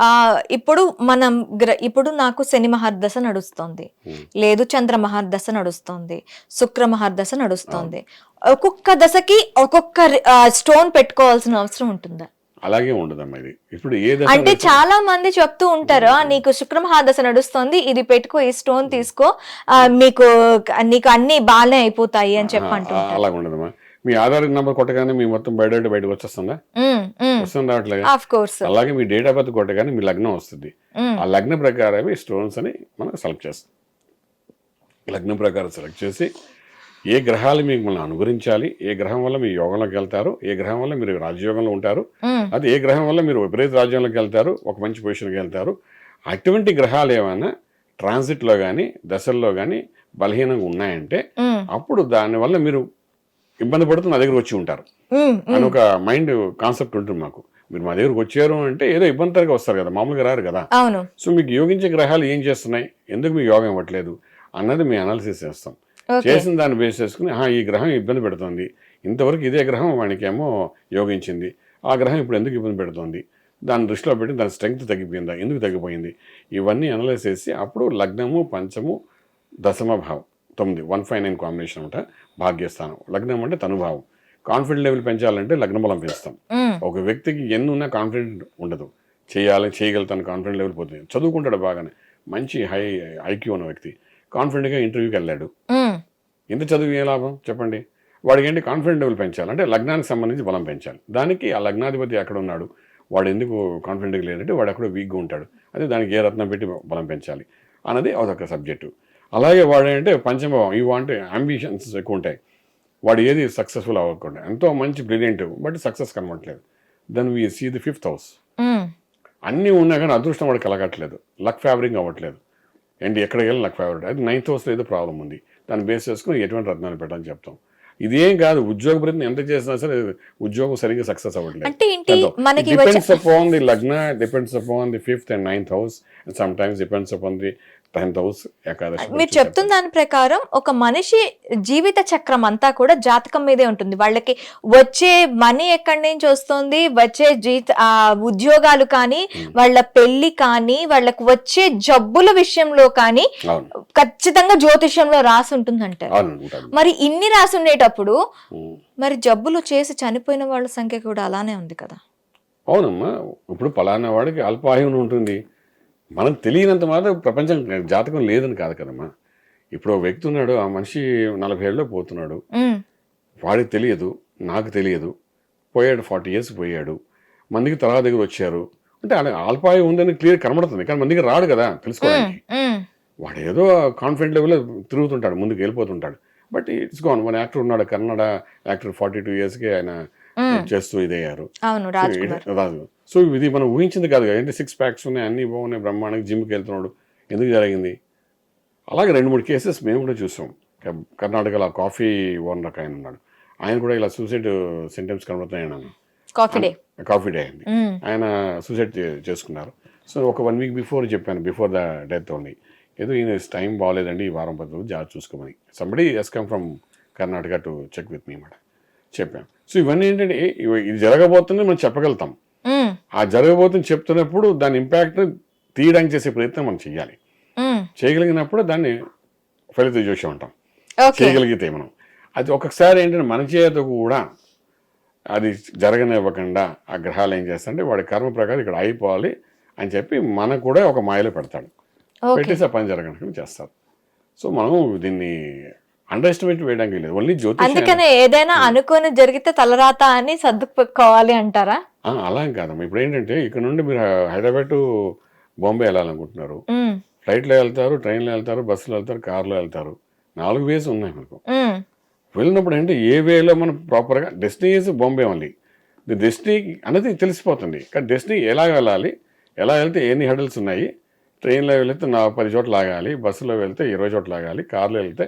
ఆ ఇప్పుడు మనం ఇప్పుడు నాకు శని మహర్దశ నడుస్తుంది. Hmm. లేదు చంద్ర మహర్దశ నడుస్తుంది. శుక్ర మహర్దశ నడుస్తుంది. ఒక్కొక్క దశకి ఒక్కొక్క స్టోన్ పెట్టుకోవాల్సిన అవసరం ఉంటుందా? అలాగే ఉండదమ్మా ఇది. ఇప్పుడు ఏ అంటే చాలా మంది చెప్తూ ఉంటారు "ఆ, నీకు శుక్ర మహాదశ నడుస్తుంది ఇది పెట్టుకో ఈ స్టోన్ తీసుకో ఆ, మీకు నీకు అన్ని బాగానే అయిపోతాయి అని చెప్పి ఆ, అంటుంటారు. అలా ఉండదమ్మా మీ ఆధార్ నెంబర్ కొట్టగానే మీ మొత్తం బయోడేటా బయటకు వచ్చేస్తుందా? వస్తుంది రావట్లేదు ఆఫ్ కోర్స్ అలాగే మీ డేట్ ఆఫ్ బర్త్ కొట్టగానే మీ లగ్నం వస్తుంది. ఆ లగ్న ప్రకారమే స్టోన్స్ అని మనం సెలెక్ట్ చేస్తాం. లగ్నం ప్రకారం సెలెక్ట్ చేసి ఏ గ్రహాలు మీకు మనం అనుగురించాలి ఏ గ్రహం వల్ల మీ యోగంలోకి వెళ్తారు ఏ గ్రహం వల్ల మీరు రాజయోగంలో ఉంటారు అది ఏ గ్రహం వల్ల మీరు విపరీత రాజ్యంలోకి వెళ్తారు ఒక మంచి పొజిషన్కి వెళ్తారు అటువంటి గ్రహాలు ఏమైనా ట్రాన్సిట్లో కానీ దశల్లో కానీ బలహీనంగా ఉన్నాయంటే అప్పుడు దానివల్ల మీరు ఇబ్బంది పడుతూ నా దగ్గర వచ్చి ఉంటారు. అని ఒక మైండ్ కాన్సెప్ట్ ఉంటుంది మాకు. మీరు మా దగ్గరకు వచ్చారు అంటే ఏదో ఇబ్బందిగా వస్తారు కదా మామూలుగా రారు కదా. సో మీకు యోగించే గ్రహాలు ఏం చేస్తున్నాయి? ఎందుకు మీకు యోగం ఇవ్వట్లేదు అన్నది మీ అనాలిసిస్ చేస్తాం. చేసిన దాన్ని బేస్ చేసుకుని "ఆహా, ఈ గ్రహం ఇబ్బంది పెడుతుంది. ఇంతవరకు ఇదే గ్రహం వానికేమో యోగించింది. ఆ గ్రహం ఇప్పుడు ఎందుకు ఇబ్బంది పెడుతుంది? దాన్ని దృష్టిలో పెట్టి దాని స్ట్రెంగ్త్ తగ్గిపోయిందా? ఎందుకు తగ్గిపోయింది? ఇవన్నీ అనలైజ్ చేసి అప్పుడు లగ్నము పంచము దశమ భావం. తొమ్మిది వన్ ఫైవ్ నైన్ కాంబినేషన్ అంట భాగ్యస్థానం. లగ్నం అంటే తనుభావం. కాన్ఫిడెంట్ లెవెల్ పెంచాలంటే లగ్న బలం పెంచుతాం ఒక వ్యక్తికి ఎన్ని ఉన్నా కాన్ఫిడెంట్ ఉండదు. చేయాలి చేయగలుగుతాను కాన్ఫిడెంట్ లెవెల్ పోతుంది. చదువుకుంటాడు బాగానే. మంచి హై ఐక్యూ ఉన్న వ్యక్తి. కాన్ఫిడెంట్గా ఇంటర్వ్యూకి వెళ్ళాడు. ఎంత చదువు ఏ లాభం? చెప్పండి. వాడికి ఏంటి కాన్ఫిడెంట్ లెవెల్ పెంచాలి? అంటే లగ్నానికి సంబంధించి బలం పెంచాలి. దానికి ఆ లగ్నాధిపతి ఎక్కడ ఉన్నాడు? వాడు ఎందుకు కాన్ఫిడెంట్గా లేదంటే వాడు ఎక్కడో వీక్గా ఉంటాడు. అదే దానికి ఏ రత్నం పెట్టి బలం పెంచాలి? అన్నది అదొక సబ్జెక్టు అలాగే వాడు అంటే పంచమభావం ఇవి అంటే అంబిషన్స్ ఎక్కువ ఉంటాయి వాడు ఏది సక్సెస్ఫుల్ అవ్వకుండా. ఎంతో మంచి బ్రిలియంట్ బట్ సక్సెస్ కనబడట్లేదు. Then we see the fifth house అన్నీ ఉన్నా కానీ అదృష్టం వాడు కలగట్లేదు. లక్ ఫేవరింగ్ అవ్వట్లేదు. అండ్ ఎక్కడికి వెళ్ళి లక్ ఫేవరెట్ అది నైన్త్ హౌస్లో ఏదో ప్రాబ్లం ఉంది. దాన్ని బేస్ చేసుకుని ఎటువంటి రత్నాలు పెట్టాలని చెప్తాం. ఇదేం కాదు ఉద్యోగ ప్రయత్నం ఎంత చేసినా సరే ఉద్యోగం సరిగ్గా సక్సెస్ అవ్వట్లేదు. డిపెండ్స్ అపాన్ ది లగ్న depends upon the fifth and ninth house and sometimes depends upon the tenth house Ekadashi మీరు చెప్తున్న దాని ప్రకారం ఒక మనిషి జీవిత చక్రం అంతా కూడా జాతకం మీదే ఉంటుంది. వాళ్ళకి వచ్చే మనీ ఎక్కడి నుంచి వస్తుంది? వచ్చే జీత ఉద్యోగాలు కానీ వాళ్ళ పెళ్ళి కానీ వాళ్ళకి వచ్చే జబ్బుల విషయంలో కానీ ఖచ్చితంగా జ్యోతిష్యంలో రాసి ఉంటుందంటారు. అవును ఉంటుంది. మరి ఇన్ని రాసి ఉండేటప్పుడు. మరి జబ్బులు చేసి చనిపోయిన వాళ్ళ సంఖ్య కూడా అలానే ఉంది కదా? అవునమ్మా ఇప్పుడు పలానా వాడికి అల్పాయువుని ఉంటుంది. మనకు తెలియనంత మాత్రం ప్రపంచం జాతకం లేదని కాదు కదమ్మా. ఇప్పుడు ఒక వ్యక్తి ఉన్నాడు ఆ మనిషి నలభై ఏళ్ళలో పోతున్నాడు. వాడికి తెలియదు నాకు తెలియదు. పోయాడు ఫార్టీ ఇయర్స్ పోయాడు. మందికి తర్వాత దగ్గర వచ్చారు. అంటే అలా అల్పాయు ఉందని క్లియర్ కనబడుతుంది కానీ మందికి రాడు కదా తెలుసుకోవడానికి. వాడు ఏదో కాన్ఫిడెంట్ లెవెల్లో తిరుగుతుంటాడు ముందుకు వెళ్ళిపోతుంటాడు. బట్ ఇట్స్ గోన్ మన యాక్టర్ ఉన్నాడు కన్నడ యాక్టర్ ఫార్టీ టూ ఇయర్స్కి ఆయన చేస్తూ ఇదయ్యారు. అవును రాజ్. సో ఇది మనం ఊహించింది కాదు కదా. సిక్స్ ప్యాక్స్ ఉన్నాయి అన్ని బాగున్నాయి బ్రహ్మాండంగా జిమ్కి వెళ్తున్నాడు. ఎందుకు జరిగింది? అలాగే రెండు మూడు కేసెస్ మేము కూడా చూసాం. కర్ణాటకలో కాఫీ ఓనర్ ఒక ఆయన ఉన్నాడు. ఆయన కూడా ఇలా సూసైడ్ సింటమ్స్ కనబడుతున్నాయి కాఫీ డే. కాఫీ డే అయింది ఆయన సూసైడ్ చేసుకున్నారు. సో ఒక వన్ వీక్ బిఫోర్ చెప్పాను బిఫోర్ ద డెత్ ఓన్లీ ఏదో ఈయన టైం బాగాలేదండి ఈ వారం పది రోజులు జాగ్రత్త చూసుకోమని. Somebody is come from Karnataka to check with me మాట చెప్పాను. సో ఇవన్నీ ఏంటంటే ఇది జరగబోతుంది మనం చెప్పగలుగుతాం. ఆ జరగబోతుంది చెప్తున్నప్పుడు దాని ఇంపాక్ట్ తీయడానికి చేసే ప్రయత్నం మనం చేయాలి చేయగలిగినప్పుడు దాన్ని ఫలిత చూసి ఉంటాం. చేయగలిగితే మనం. అది ఒక్కొక్కసారి ఏంటంటే మన చేత కూడా అది జరగనివ్వకుండా ఆ గ్రహాలు ఏం చేస్తారంటే వాడి కర్మ ప్రకారం ఇక్కడ అయిపోవాలి అని చెప్పి మనకు కూడా ఒక మాయలో పెడతాడు. పెట్టేసి ఆ పని జరగడానికి చేస్తారు. సో మనం దీన్ని అండర్ ఎస్టిమేట్ వేయడానికి లేదు. ఓన్లీ జ్యోతిష్ అందుకనే ఏదైనా అనుకోని జరిగితే తలరాత అని సర్దుకోవాలి అంటారా? అలా కాదమ్మా. ఇప్పుడు ఏంటంటే ఇక్కడ నుండి మీరు హైదరాబాద్ టు బాంబే వెళ్ళాలనుకుంటున్నారు. ఫ్లైట్లో వెళ్తారు ట్రైన్లో వెళ్తారు బస్సులో వెళ్తారు కార్లో వెళ్తారు. నాలుగు వేస్ ఉన్నాయి మనకు. ఉమ్, వెళ్ళినప్పుడు అంటే ఏ వేలో మనం ప్రాపర్గా destiny is Bombay only the destiny అనేది తెలిసిపోతుంది. కానీ డెస్టినీ ఎలా వెళ్ళాలి ఎలా వెళ్తే ఎన్ని హెడల్స్ ఉన్నాయి ట్రైన్లో వెళ్తే నా పది చోట్ల ఆగాలి బస్సులో వెళ్తే ఇరవై చోట్ల ఆగాలి కార్లో వెళ్తే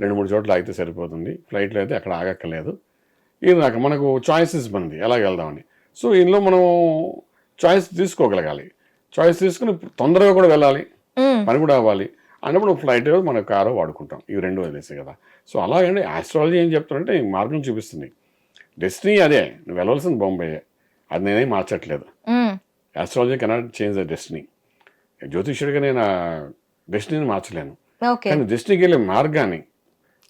రెండు మూడు చోట్ల ఆగితే సరిపోతుంది. ఫ్లైట్లో అయితే అక్కడ ఆగక్కర్లేదు. ఇది నాకు మనకు చాయిసెస్ మనది. ఎలా వెళ్దామని. సో ఇందులో మనం చాయిస్ తీసుకోగలగాలి. చాయిస్ తీసుకుని తొందరగా కూడా వెళ్ళాలి. పని కూడా అవ్వాలి. అన్నప్పుడు ఫ్లైట్ మన కారు వాడుకుంటాం. ఇవి రెండు వదిలేసాయి కదా. సో అలాగండి. ఆస్ట్రాలజీ ఏం చెప్తారంటే ఈ మార్గం చూపిస్తుంది. డెస్టినీ అదే. నువ్వు వెళ్ళవలసింది బొంబాయి అది నేనేం మార్చట్లేదు. Astrology cannot change the destiny జ్యోతిష్యుడిగా నేను డెస్టినీని మార్చలేను. కానీ దృష్టికి వెళ్ళే మార్గాన్ని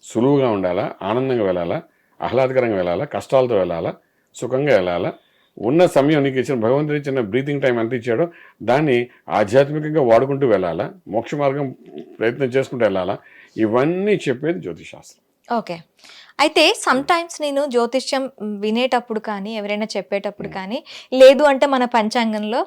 సులువుగా ఉండాలా ఆనందంగా వెళ్ళాలా ఆహ్లాదకరంగా వెళ్ళాలా కష్టాలతో వెళ్ళాలా సుఖంగా వెళ్ళాలా? ఉన్న సమయం నీకు ఇచ్చిన భగవంతుడు ఇచ్చిన బ్రీతింగ్ టైం ఎంత ఇచ్చాడో దాన్ని ఆధ్యాత్మికంగా వాడుకుంటూ వెళ్ళాలా మోక్ష మార్గం ప్రయత్నం చేసుకుంటూ వెళ్ళాలా? ఇవన్నీ చెప్పేది జ్యోతిషాస్త్రం ఓకే. అయితే సమ్ టైమ్స్ నేను జ్యోతిష్యం వినేటప్పుడు కానీ ఎవరైనా చెప్పేటప్పుడు కానీ లేదు అంటే మన పంచాంగంలో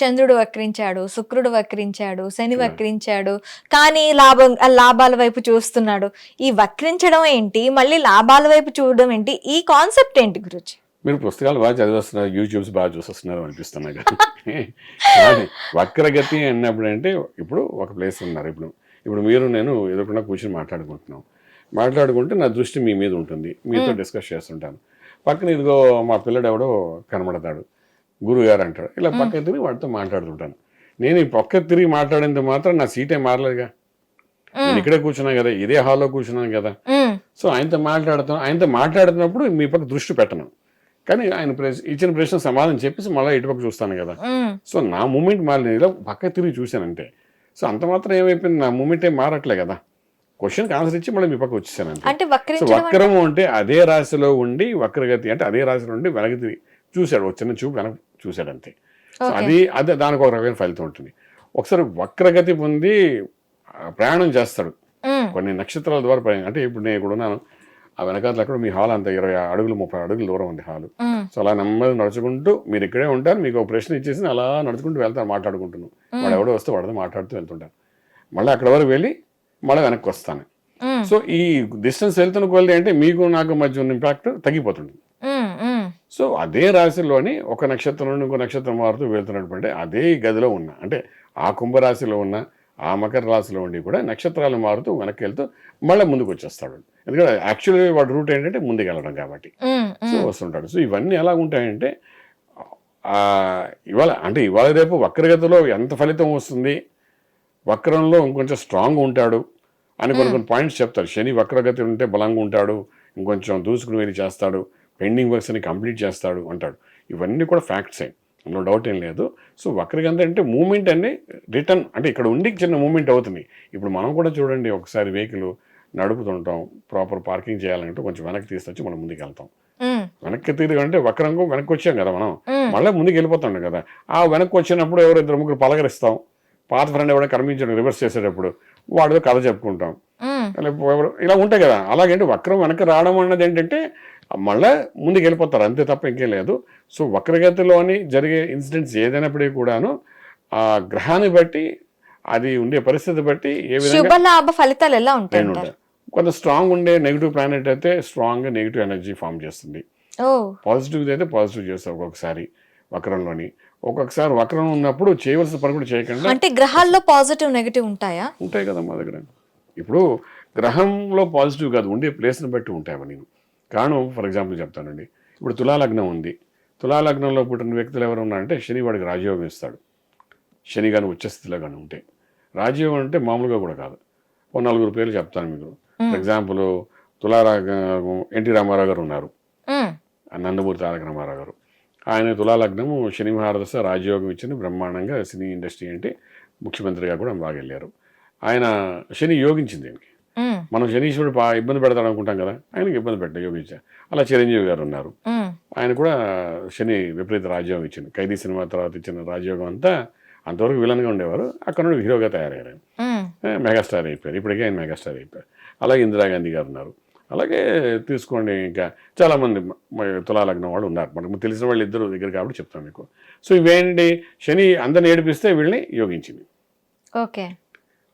చంద్రుడు వక్రించాడు శుక్రుడు వక్రించాడు శని వక్రించాడు కానీ లాభం లాభాల వైపు చూస్తున్నాడు. ఈ వక్రించడం ఏంటి? మళ్ళీ లాభాల వైపు చూడడం ఏంటి? ఈ కాన్సెప్ట్ ఏంటి గురుజీ? మీరు పుస్తకాలు బాగా చదివేస్తున్నారు యూట్యూబ్స్ బాగా చూసేస్తున్నారు అనిపిస్తున్నాయి కానీ కానీ వక్రగతి అన్నప్పుడు అంటే ఇప్పుడు ఒక ప్లేస్ ఉన్నారు. ఇప్పుడు ఇప్పుడు మీరు నేను ఎదుర్కొన్నా కూర్చొని మాట్లాడుకుంటున్నాం. మాట్లాడుకుంటే నా దృష్టి మీ మీద ఉంటుంది. మీతో డిస్కస్ చేస్తుంటాను. పక్కన ఇదిగో మా పిల్లడు ఎవడో కనబడతాడు. గురువు గారు అంటాడు. ఇలా పక్క తిరిగి వాడితో మాట్లాడుతుంటాను. నేను ఈ పక్క తిరిగి మాట్లాడేంత మాత్రం నా సీటే మారలేదుగా. నేను ఇక్కడే కూర్చున్నాను కదా ఇదే హాల్లో కూర్చున్నాను కదా. సో ఆయనతో మాట్లాడుతాం ఆయనతో మాట్లాడుతున్నప్పుడు మీ పక్క దృష్టి పెట్టను. కానీ ఆయన ఇచ్చిన ప్రశ్న సమాధానం చెప్పేసి మళ్ళీ ఇటుపక్క చూస్తాను కదా. సో నా మూమెంట్ మారలేదు ఇలా పక్క తిరిగి చూశానంటే. సో అంత మాత్రం ఏమైపోయింది? నా మూమెంట్ మారట్లే కదా. క్వశ్చన్కి ఆన్సర్ ఇచ్చి మళ్ళీ మీ పక్క వచ్చేసాను అంటే సో వక్రించడం అంటే- వక్రము అంటే అదే రాశిలో ఉండి వక్రగతి అంటే అదే రాశిలో ఉండి తిరిగి చూశాడు ఒక చిన్న చూపు వెనక్కి చూశాడు అంతే. సో. అది అదే దానికి ఒక రకమైన ఫలితం ఉంటుంది. ఒకసారి వక్రగతి పొంది ప్రయాణం చేస్తాడు. కొన్ని నక్షత్రాల ద్వారా ప్రయాణం అంటే ఇప్పుడు నేను ఇక్కడ ఉన్నాను ఆ వెనకాల అక్కడ మీ హాల్ అంత ఇరవై అడుగులు ముప్పై అడుగులు దూరం ఉంది హాల్. సో అలా నెమ్మది నడుచుకుంటూ మీరు ఇక్కడే ఉంటారు మీకు ఒక ప్రశ్న ఇచ్చేసి అలా నడుచుకుంటూ వెళ్తాను మాట్లాడుకుంటున్నాను. వాడు ఎవడో వస్తే వాడితో మాట్లాడుతూ వెళ్తుంటాను. మళ్ళీ అక్కడ వరకు వెళ్ళి మళ్ళీ వెనక్కి వస్తాను. సో ఈ డిస్టెన్స్ వెళ్తున్న కొలది అంటే మీకు నాకు మధ్య ఉన్న ఇంపాక్ట్ తగ్గిపోతుంది. సో అదే రాశిలోని ఒక నక్షత్రం నుండి ఇంకో నక్షత్రం మారుతూ వెళ్తున్నటువంటి అదే గదిలో ఉన్న అంటే ఆ కుంభరాశిలో ఉన్న ఆ మకర రాశిలో ఉండి కూడా నక్షత్రాలు మారుతూ వెనక్కి వెళ్తూ మళ్ళీ ముందుకు వచ్చేస్తాడు. ఎందుకంటే యాక్చువల్గా వాడి రూట్ ఏంటంటే ముందుకు వెళ్ళడం కాబట్టి. సో వస్తుంటాడు. సో ఇవన్నీ ఎలా ఉంటాయంటే ఇవాళ అంటే ఇవాళ రేపు వక్రగతిలో ఎంత ఫలితం వస్తుంది? వక్రంలో ఇంకొంచెం స్ట్రాంగ్ ఉంటాడు. అని కొన్ని కొన్ని పాయింట్స్ చెప్తారు. శని వక్రగతి ఉంటే బలంగా ఉంటాడు ఇంకొంచెం దూసుకుని వెళ్ళి చేస్తాడు పెండింగ్ వర్క్స్ అని కంప్లీట్ చేస్తాడు అంటాడు. ఇవన్నీ కూడా ఫ్యాక్ట్సే అందులో డౌట్ ఏం లేదు. సో వక్రగంత అంటే మూమెంట్ అండి రిటర్న్ అంటే ఇక్కడ ఉండి చిన్న మూమెంట్ అవుతుంది. ఇప్పుడు మనం కూడా చూడండి ఒకసారి వెహికల్ నడుపుతుంటాం ప్రాపర్ పార్కింగ్ చేయాలంటే కొంచెం వెనక్కి తీసుకొచ్చి మనం ముందుకు వెళ్తాం. వెనక్కి తిరిగి అంటే వక్రంగా వెనక్కి వచ్చాం కదా మనం. మళ్ళీ ముందుకు వెళ్ళిపోతాం కదా. ఆ వెనక్కి వచ్చినప్పుడు ఎవరు ఇద్దరు ముగ్గురు పలకరిస్తాం. పాత ఫ్రెండ్ ఎవరైనా కనిపించడం రివర్స్ చేసేటప్పుడు వాడితో కథ చెప్పుకుంటాం. ఇలా ఉంటాయి కదా. అలాగంటే వక్రం వెనక్కి రావడం అన్నది ఏంటంటే మళ్ళీ ముందుకు వెళ్ళిపోతారు అంతే తప్ప ఇంకేం లేదు. సో వక్రగతిలోని జరిగే ఇన్సిడెంట్స్ ఏదైనప్పటికీ కూడాను ఆ గ్రహాన్ని బట్టి అది ఉండే పరిస్థితి బట్టి ఏ విధంగా ఫలితాలు ఎలా ఉంటాయి? కొంత స్ట్రాంగ్ ఉండే నెగిటివ్ ప్లానెట్ అయితే స్ట్రాంగ్ నెగిటివ్ ఎనర్జీ ఫామ్ చేస్తుంది. పాజిటివ్ అయితే పాజిటివ్ చేస్తారు ఒక్కొక్కసారి. వక్రంలోని. ఒక్కొక్కసారి వక్రం ఉన్నప్పుడు చేయవలసిన పని కూడా చేయకుండా అంటే గ్రహాల్లో పాజిటివ్ నెగటివ్ ఉంటాయా? ఉంటాయి కదా మా దగ్గర. ఇప్పుడు గ్రహంలో పాజిటివ్ కాదు ఉండే ప్లేస్ని బట్టి ఉంటాయి అవన్నీ. కారణం ఫర్ ఎగ్జాంపుల్ చెప్తానండి. ఇప్పుడు తులాలగ్నం ఉంది. తులాలగ్నంలో పుట్టిన వ్యక్తులు ఎవరు ఉన్నారంటే శని వాడికి రాజయోగం ఇస్తాడు. శని కానీ ఉచ్చస్థితిలో కానీ ఉంటే. రాజయోగం అంటే మామూలుగా కూడా కాదు. ఓ నలుగురు పేర్లు చెప్తాను మీకు. ఫర్ ఎగ్జాంపుల్ తులారాగం ఎన్టీ రామారావు గారు ఉన్నారు. నందమూరి తారక రామారావు గారు. ఆయన తులాలగ్నము శని మహారదశ రాజయోగం ఇచ్చింది బ్రహ్మాండంగా సినీ ఇండస్ట్రీ అంటే ముఖ్యమంత్రిగా కూడా బాగా వెళ్ళారు ఆయన శని యోగించింది ఆయనకి. మనం శనీశ్వరుడు ఇబ్బంది పెడతాడు అనుకుంటాం కదా ఆయనకి ఇబ్బంది పెట్ట యోగించా. అలా చిరంజీవి గారు ఉన్నారు. ఆయన కూడా శని విపరీత రాజయోగం ఇచ్చింది. ఖైదీ సినిమా తర్వాత ఇచ్చిన రాజయోగం అంతా అంతవరకు విలన్గా ఉండేవారు. అక్కడ నుండి హీరోగా తయారయ్యారు మెగాస్టార్ అయిపోయారు. ఇప్పటికే ఆయన మెగాస్టార్ అయిపోయారు. అలాగే ఇందిరాగాంధీ గారు ఉన్నారు. అలాగే తీసుకోండి ఇంకా. చాలామంది తులాలగ్నం వాళ్ళు ఉన్నారు. మనకు తెలిసిన వాళ్ళు ఇద్దరు దగ్గర కాబట్టి చెప్తాను మీకు. సో ఇవేంటి? శని అందరిని ఏడిపిస్తే వీళ్ళని యోగించింది. ఓకే.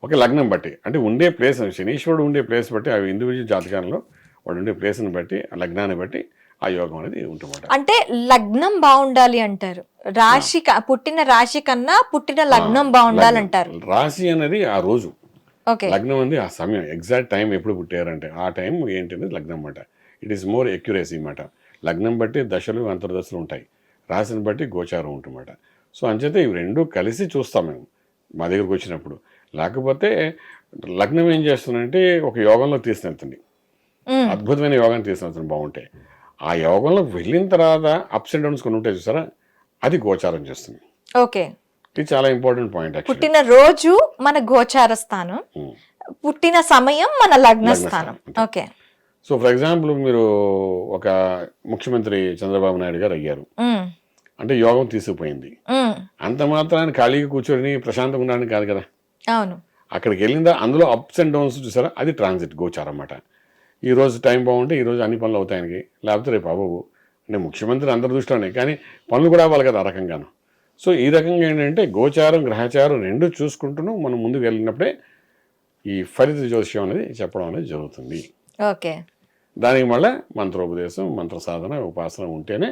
ఒక లగ్నం బట్టి అంటే ఉండే ప్లేస్ శనీశ్వరుడు ఉండే ప్లేస్ బట్టి ఆ ఇండివిజువల్ జాతకాలలో వాడు ఉండే ప్లేస్ని బట్టి ఆ లగ్నాన్ని బట్టి ఆ యోగం అనేది ఉంటుందన్నమాట. అంటే లగ్నం బాగుండాలి అంటారు. రాశి పుట్టిన రాశి కన్నా పుట్టిన లగ్నం బాగుండాలంటారు. రాశి అనేది ఆ రోజు. లగ్నం అనేది ఆ సమయం ఎగ్జాక్ట్ టైం ఎప్పుడు పుట్టారంటే ఆ టైం ఏంటి అనేది లగ్నం అన్నమాట. ఇట్ ఈస్ మోర్ ఎక్యురసీ అన్నమాట. లగ్నం బట్టి దశలు అంతర్దశలు ఉంటాయి. రాశిని బట్టి గోచారం ఉంటుందన్నమాట. సో అంచేతే ఇవి రెండు కలిసి చూస్తాం మేము మా దగ్గరకు వచ్చినప్పుడు. లేకపోతే లగ్నం ఏం చేస్తుందంటే ఒక యోగంలో తీసుకెళ్తుంది. అద్భుతమైన యోగాన్ని తీసుకెళ్తుంది బాగుంటాయి ఆ యోగంలో వెళ్ళిన తర్వాత అప్స్ అండ్ డౌన్స్ కొన్ని ఉంటాయి చూసారా? అది గోచారం చేస్తుంది. ఓకే. ఇది చాలా ఇంపార్టెంట్ పాయింట్ పుట్టిన రోజు మన గోచార స్థానం పుట్టిన సమయం మన లగ్న స్థానం. ఓకే. సో ఫర్ ఎగ్జాంపుల్ మీరు ఒక ముఖ్యమంత్రి చంద్రబాబు నాయుడు గారు అయ్యారు. ఉమ్, అంటే యోగం తీసుకుపోయింది. ఉమ్, అంత మాత్రాన్ని ఖాళీగా కూర్చొని ప్రశాంతంగా ఉండడానికి కాదు కదా. అవును. అక్కడికి వెళ్ళిందా అందులో అప్స్ అండ్ డౌన్స్ చూసారా? అది ట్రాన్సిట్ గోచారం అన్నమాట. ఈ రోజు టైం బాగుంటే ఈ రోజు అన్ని పనులు అవుతాయి ఆయనకి లేకపోతే రేపు అవ్వవు. అంటే ముఖ్యమంత్రి అందరి దృష్టిలోనే కానీ పనులు కూడా అవ్వాలి కదా ఆ రకంగాను. సో ఈ రకంగా ఏంటంటే గోచారం గ్రహచారం రెండు చూసుకుంటూ మనం ముందుకు వెళ్ళినప్పుడే ఈ ఫలిత జ్యోతిష్యం అనేది చెప్పడం అనేది జరుగుతుంది. ఓకే. దానికి మళ్ళీ మంత్రోపదేశం మంత్ర సాధన ఉపాసన ఉంటేనే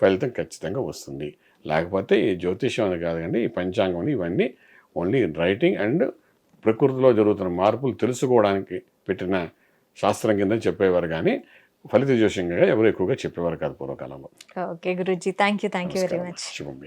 ఫలితం ఖచ్చితంగా వస్తుంది. లేకపోతే ఈ జ్యోతిష్యం అని కాదు కానీ ఈ పంచాంగం అని ఇవన్నీ ఓన్లీ రైటింగ్ అండ్ ప్రకృతిలో జరుగుతున్న మార్పులు తెలుసుకోవడానికి పెట్టిన శాస్త్రం కింద చెప్పేవారు కానీ ఫలిత జ్యోతిష్యంగా ఎవరు ఎక్కువగా చెప్పేవారు కాదు పూర్వకాలంలో. Okay Guruji. Thank you thank you very much. శుభం